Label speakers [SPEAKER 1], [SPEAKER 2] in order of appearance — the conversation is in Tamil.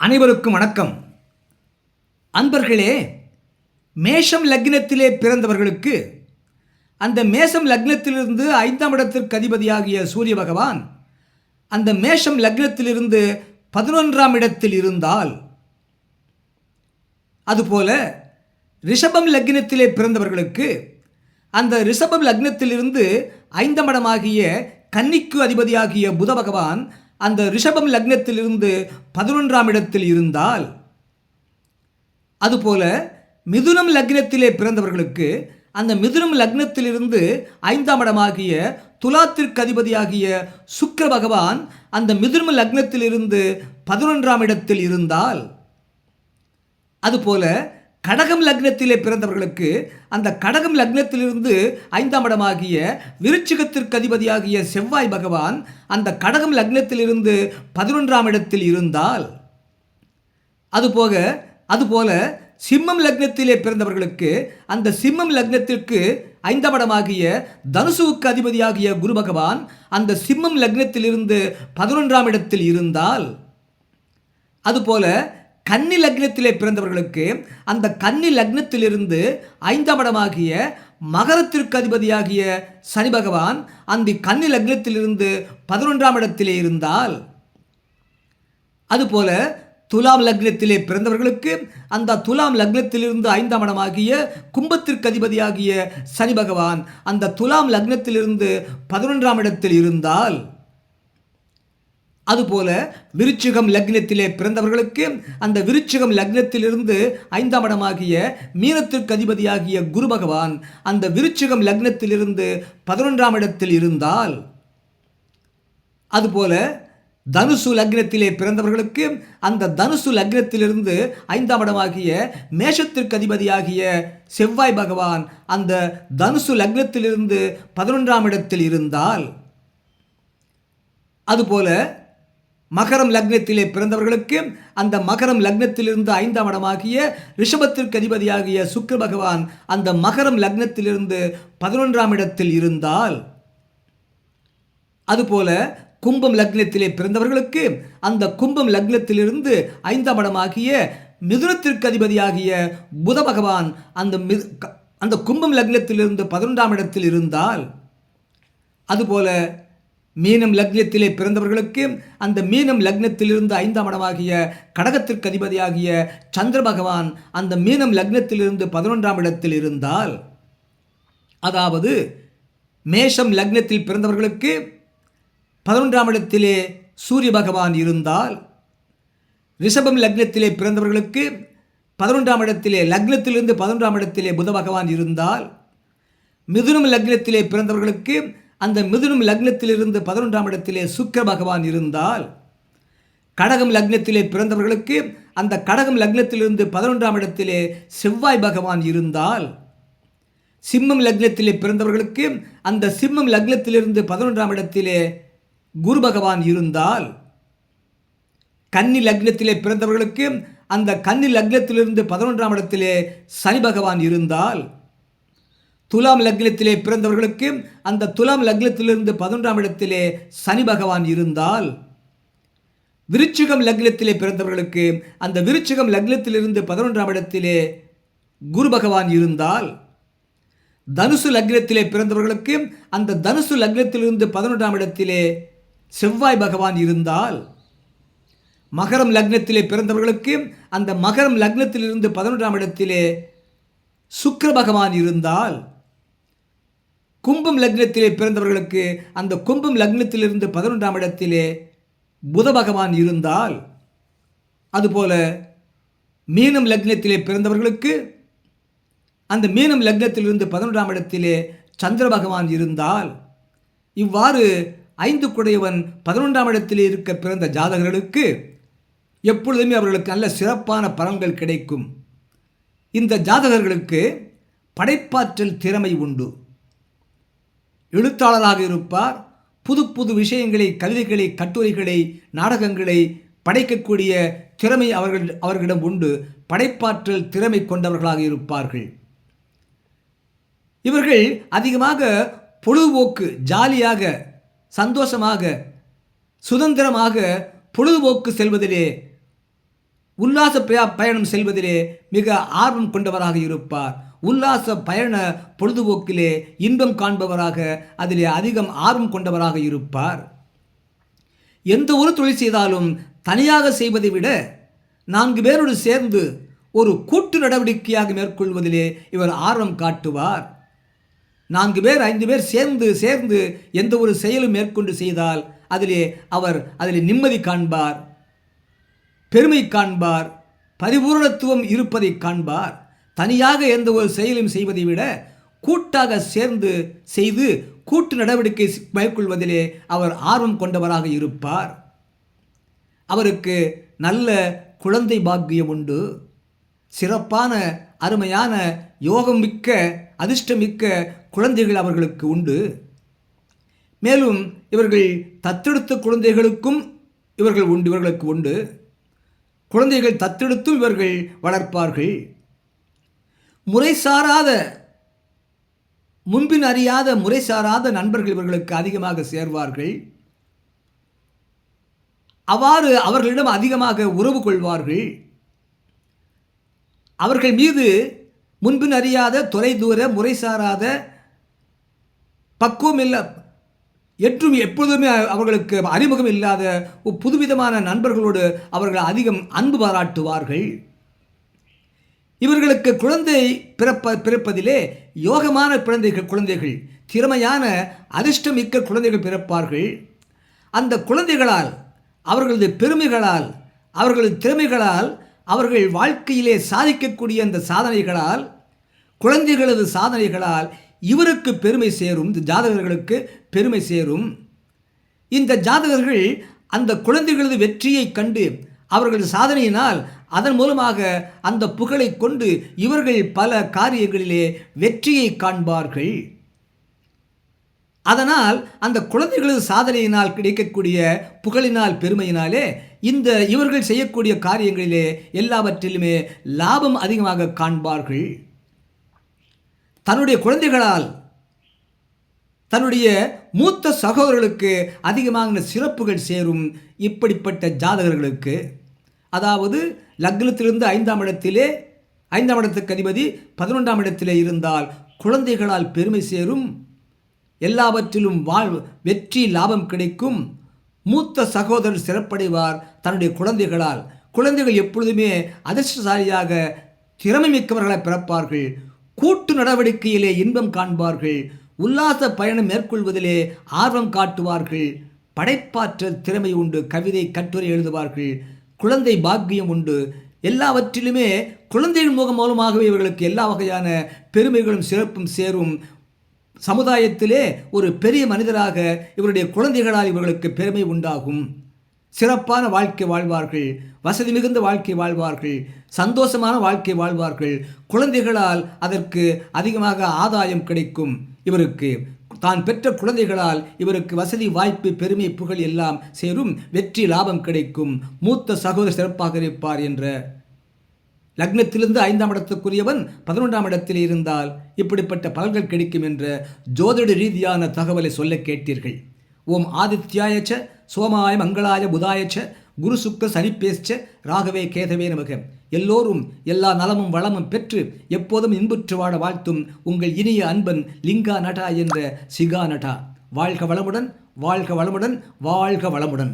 [SPEAKER 1] அனைவருக்கும் வணக்கம். அன்பர்களே மேஷம் லக்னத்திலே பிறந்தவர்களுக்கு அந்த மேஷம் லக்னத்திலிருந்து ஐந்தாம் இடத்திற்கு அதிபதியாகிய சூரிய பகவான் அந்த மேஷம் லக்னத்திலிருந்து பதினொன்றாம் இடத்தில் இருந்தால் அதுபோல ரிஷபம் லக்னத்திலே பிறந்தவர்களுக்கு அந்த ரிஷபம் லக்னத்திலிருந்து ஐந்தாம் இடமாகிய கன்னிக்கு அதிபதியாகிய புத பகவான் அந்த ரிஷபம் லக்னத்திலிருந்து பதினொன்றாம் இடத்தில் இருந்தால் அதுபோல மிதுனம் லக்னத்திலே பிறந்தவர்களுக்கு அந்த மிதுனம் லக்னத்திலிருந்து ஐந்தாம் இடமாகிய துலாத்திற்கு அதிபதியாகிய சுக்கிர பகவான் அந்த மிதுனம் லக்னத்திலிருந்து பதினொன்றாம் இடத்தில் இருந்தால் அதுபோல கடகம் லக்னத்திலே பிறந்தவர்களுக்கு அந்த கடகம் லக்னத்திலிருந்து ஐந்தாம் இடமாகிய விருச்சிகத்திற்கு அதிபதியாகிய செவ்வாய் பகவான் அந்த கடகம் லக்னத்திலிருந்து பதினொன்றாம் இடத்தில் இருந்தால் அதுபோக அதுபோல சிம்மம் லக்னத்திலே பிறந்தவர்களுக்கு அந்த சிம்மம் லக்னத்திற்கு ஐந்தாம் இடமாகிய தனுசுவுக்கு அதிபதியாகிய குரு பகவான் அந்த சிம்மம் லக்னத்திலிருந்து பதினொன்றாம் இடத்தில் இருந்தால் அதுபோல கன்னி லக்னத்திலே பிறந்தவர்களுக்கு அந்த கன்னி லக்னத்திலிருந்து ஐந்தாம் இடமாகிய மகரத்திற்கு அதிபதியாகிய சனி பகவான் அந்த கன்னி லக்னத்திலிருந்து பதினொன்றாம் இடத்திலே இருந்தால் அதுபோல துலாம் லக்னத்திலே பிறந்தவர்களுக்கு அந்த துலாம் லக்னத்திலிருந்து ஐந்தாம் இடமாகிய கும்பத்திற்கு அதிபதியாகிய சனி பகவான் அந்த துலாம் லக்னத்திலிருந்து பதினொன்றாம் இடத்தில் இருந்தால் அதுபோல விருச்சிகம் லக்னத்திலே பிறந்தவர்களுக்கு அந்த விருச்சிகம் லக்னத்திலிருந்து ஐந்தாம் இடமாகிய மீனத்திற்கு அதிபதியாகிய குரு பகவான் அந்த விருச்சிகம் லக்னத்திலிருந்து பதினொன்றாம் இடத்தில் இருந்தால் அதுபோல தனுசு லக்னத்திலே பிறந்தவர்களுக்கு அந்த தனுசு லக்னத்திலிருந்து ஐந்தாம் இடமாகிய மேஷத்திற்கு அதிபதியாகிய செவ்வாய் பகவான் அந்த தனுசு லக்னத்திலிருந்து பதினொன்றாம் இடத்தில் இருந்தால் அதுபோல மகரம் லக்னத்திலே பிறந்தவர்களுக்கு அந்த மகரம் லக்னத்திலிருந்து ஐந்தாம் இடமாகிய ரிஷபத்திற்கு அதிபதியாகிய சுக்கர பகவான் அந்த மகரம் லக்னத்திலிருந்து பதினொன்றாம் இடத்தில் இருந்தால் அதுபோல கும்பம் லக்னத்திலே பிறந்தவர்களுக்கு அந்த கும்பம் லக்னத்திலிருந்து ஐந்தாம் இடமாகிய மிதுனத்திற்கு அதிபதியாகிய புத பகவான் அந்த மிது அந்த கும்பம் லக்னத்திலிருந்து பதினொன்றாம் இடத்தில் இருந்தால் அதுபோல மீனம் லக்னத்திலே பிறந்தவர்களுக்கு அந்த மீனம் லக்னத்திலிருந்து ஐந்தாம் இடமாகிய கடகத்திற்கு அதிபதியாகிய சந்திர பகவான் அந்த மீனம் லக்னத்திலிருந்து பதினொன்றாம் இடத்தில் இருந்தால் அதாவது மேஷம் லக்னத்தில் பிறந்தவர்களுக்கு பதினொன்றாம் இடத்திலே சூரிய பகவான் இருந்தால் ரிஷபம் லக்னத்திலே பிறந்தவர்களுக்கு பதினொன்றாம் இடத்திலே லக்னத்திலிருந்து பதினொன்றாம் இடத்திலே புத பகவான் இருந்தால் மிதுனம் லக்னத்திலே பிறந்தவர்களுக்கு அந்த மிதுனம் லக்னத்திலிருந்து பதினொன்றாம் இடத்திலே சுக்கிர பகவான் இருந்தால் கடகம் லக்னத்திலே பிறந்தவர்களுக்கு அந்த கடகம் லக்னத்திலிருந்து பதினொன்றாம் இடத்திலே செவ்வாய் பகவான் இருந்தால் சிம்மம் லக்னத்திலே பிறந்தவர்களுக்கு அந்த சிம்மம் லக்னத்திலிருந்து பதினொன்றாம் இடத்திலே குரு பகவான் இருந்தால் கன்னி லக்னத்திலே பிறந்தவர்களுக்கு அந்த கன்னி லக்னத்திலிருந்து பதினொன்றாம் இடத்திலே சனி பகவான் இருந்தால் துலாம் லக்னத்திலே பிறந்தவர்களுக்கு அந்த துலாம் லக்னத்திலிருந்து பதினொன்றாம் இடத்திலே சனி பகவான் இருந்தால் விருச்சிகம் லக்னத்திலே பிறந்தவர்களுக்கு அந்த விருச்சிகம் லக்னத்திலிருந்து பதினொன்றாம் இடத்திலே குரு பகவான் இருந்தால் தனுசு லக்னத்திலே பிறந்தவர்களுக்கு அந்த தனுசு லக்னத்திலிருந்து பதினொன்றாம் இடத்திலே செவ்வாய் பகவான் இருந்தால் மகரம் லக்னத்திலே பிறந்தவர்களுக்கு அந்த மகரம் லக்னத்திலிருந்து பதினொன்றாம் இடத்திலே சுக்கர பகவான் இருந்தால் கும்பம் லக்னத்திலே பிறந்தவர்களுக்கு அந்த கும்பம் லக்னத்திலிருந்து பதினொன்றாம் இடத்திலே புத பகவான் இருந்தால் அதுபோல மீனம் லக்னத்திலே பிறந்தவர்களுக்கு அந்த மீனம் லக்னத்திலிருந்து பதினொன்றாம் இடத்திலே சந்திர பகவான் இருந்தால் இவ்வாறு ஐந்து குடையவன் பதினொன்றாம் இடத்திலே இருக்க பிறந்த ஜாதகர்களுக்கு எப்பொழுதுமே அவர்களுக்கு நல்ல சிறப்பான பலன்கள் கிடைக்கும். இந்த ஜாதகர்களுக்கு படைப்பாற்றல் திறமை உண்டு. எழுத்தாளராக இருப்பார். புது புது விஷயங்களை கவிதைகளை கட்டுரைகளை நாடகங்களை படைக்கக்கூடிய திறமை அவர்கள் அவர்களிடம் உண்டு. படைப்பாற்றல் திறமை கொண்டவர்களாக இருப்பார்கள். இவர்கள் அதிகமாக பொழுதுபோக்கு ஜாலியாக சந்தோஷமாக சுதந்திரமாக பொழுதுபோக்கு செல்வதிலே உல்லாச பயணம் செல்வதிலே மிக ஆர்வம் கொண்டவராக இருப்பார். உல்லாச பயண பொழுதுபோக்கிலே இன்பம் காண்பவராக அதிலே அதிகம் ஆர்வம் கொண்டவராக இருப்பார். எந்த ஒரு தொழில் செய்தாலும் தனியாக செய்வதை விட நான்கு பேரோடு சேர்ந்து ஒரு கூட்டு நடவடிக்கையாக மேற்கொள்வதிலே இவர் ஆர்வம் காட்டுவார். நான்கு பேர் ஐந்து பேர் சேர்ந்து சேர்ந்து எந்த ஒரு செயலும் மேற்கொண்டு செய்தால் அதிலே அவர் அதிலே நிம்மதி காண்பார். பெருமை காண்பார் பரிபூரணத்துவம் இருப்பதை காண்பார். தனியாக எந்த ஒரு செயலும் செய்வதை விட கூட்டாக சேர்ந்து செய்து கூட்டு நடவடிக்கை மேற்கொள்வதிலே அவர் ஆர்வம் கொண்டவராக இருப்பார். அவருக்கு நல்ல குழந்தை பாக்கியம் உண்டு. சிறப்பான அருமையான யோகம் மிக்க அதிர்ஷ்டமிக்க குழந்தைகள் அவர்களுக்கு உண்டு. மேலும் இவர்கள் தத்தெடுத்த குழந்தைகளுக்கும் இவர்கள் உண்டு இவர்களுக்கு உண்டு. குழந்தைகள் தத்தெடுத்தும் இவர்கள் வளர்ப்பார்கள். முறைசாராத முன்பின் அறியாத முறைசாராத நண்பர்கள் இவர்களுக்கு அதிகமாக சேர்வார்கள். அவ்வாறு அவர்களிடம் அதிகமாக உறவு கொள்வார்கள். அவர்கள் மீது முன்பின் அறியாத தொலைதூர முறைசாராத பக்குவம் இல்ல என்றும் எப்பொழுதுமே அவர்களுக்கு அறிமுகம் இல்லாத புதுவிதமான நண்பர்களோடு அவர்கள் அதிகம் அன்பு பாராட்டுவார்கள். இவர்களுக்கு குழந்தை பிறப்ப பிறப்பதிலே யோகமான குழந்தைகள் குழந்தைகள் திறமையான அதிர்ஷ்டமிக்க குழந்தைகள் பிறப்பார்கள். அந்த குழந்தைகளால் அவர்களது பெருமைகளால் அவர்களது திறமைகளால் அவர்கள் வாழ்க்கையிலே சாதிக்கக்கூடிய அந்த சாதனைகளால் குழந்தைகளது சாதனைகளால் இவருக்கு பெருமை சேரும். இந்த ஜாதகர்களுக்கு பெருமை சேரும். இந்த ஜாதகர்கள் அந்த குழந்தைகளது வெற்றியை கண்டு அவர்களது சாதனையினால் அதன் மூலமாக அந்த புகழை கொண்டு இவர்கள் பல காரியங்களிலே வெற்றியை காண்பார்கள். அதனால் அந்த குழந்தைகளது சாதனையினால் கிடைக்கக்கூடிய புகழினால் பெருமையினாலே இந்த இவர்கள் செய்யக்கூடிய காரியங்களிலே எல்லாவற்றிலுமே லாபம் அதிகமாக காண்பார்கள். தன்னுடைய குழந்தைகளால் தன்னுடைய மூத்த சகோதரர்களுக்கு அதிகமான சிறப்புகள் சேரும் இப்படிப்பட்ட ஜாதகர்களுக்கு. அதாவது லக்னத்திலிருந்து ஐந்தாம் இடத்திலே ஐந்தாம் இடத்துக்கு அதிபதி பதினொன்றாம் இடத்திலே இருந்தால் குழந்தைகளால் பெருமை சேரும். எல்லாவற்றிலும் வாழ் வெற்றி லாபம் கிடைக்கும். மூத்த சகோதரர் சிறப்படைவார் தன்னுடைய குழந்தைகளால். குழந்தைகள் எப்பொழுதுமே அதிர்ஷ்டசாலியாக திறமை மிக்கவர்களை பிறப்பார்கள். கூட்டு நடவடிக்கையிலே இன்பம் காண்பார்கள். உல்லாச பயணம் மேற்கொள்வதிலே ஆர்வம் காட்டுவார்கள். படைப்பாற்றல் திறமை உண்டு கவிதை கட்டுரை எழுதுவார்கள் குழந்தை பாக்கியம் உண்டு. எல்லாவற்றிலுமே குழந்தைகள் முகம் மூலமாகவே இவர்களுக்கு எல்லா வகையான பெருமைகளும் சிறப்பும் சேரும். சமுதாயத்திலே ஒரு பெரிய மனிதராக இவருடைய குழந்தைகளால் இவர்களுக்கு பெருமை உண்டாகும். சிறப்பான வாழ்க்கை வாழ்வார்கள் வசதி மிகுந்த வாழ்க்கை வாழ்வார்கள். சந்தோஷமான வாழ்க்கை வாழ்வார்கள். குழந்தைகளால் அதற்கு அதிகமாக ஆதாயம் கிடைக்கும். இவருக்கு தான் பெற்ற குழந்தைகளால் இவருக்கு வசதி வாய்ப்பு பெருமை புகழ் எல்லாம் சேரும். வெற்றி லாபம் கிடைக்கும். மூத்த சகோதர சிறப்பாக இருப்பார் என்ற லக்னத்திலிருந்து ஐந்தாம் இடத்துக்குரியவன் பதினொன்றாம் இடத்தில் இருந்தால் இப்படிப்பட்ட பலன்கள் கிடைக்கும் என்ற ஜோதிட ரீதியான தகவலை சொல்ல கேட்டீர்கள். ஓம் ஆதித்யாயச்ச சோமாய மங்களாய புதாயச்ச குரு சுக்க சனிப்பேச்ச ராகவே கேதவே நமக. எல்லோரும் எல்லா நலமும் வளமும் பெற்று எப்போதும் இன்புற்று வாழ வாழ்த்தும் உங்கள் இனிய அன்பன் லிங்கா நட்டா என்ற சிகா நட்டா. வாழ்க வளமுடன் வாழ்க வளமுடன் வாழ்க வளமுடன்.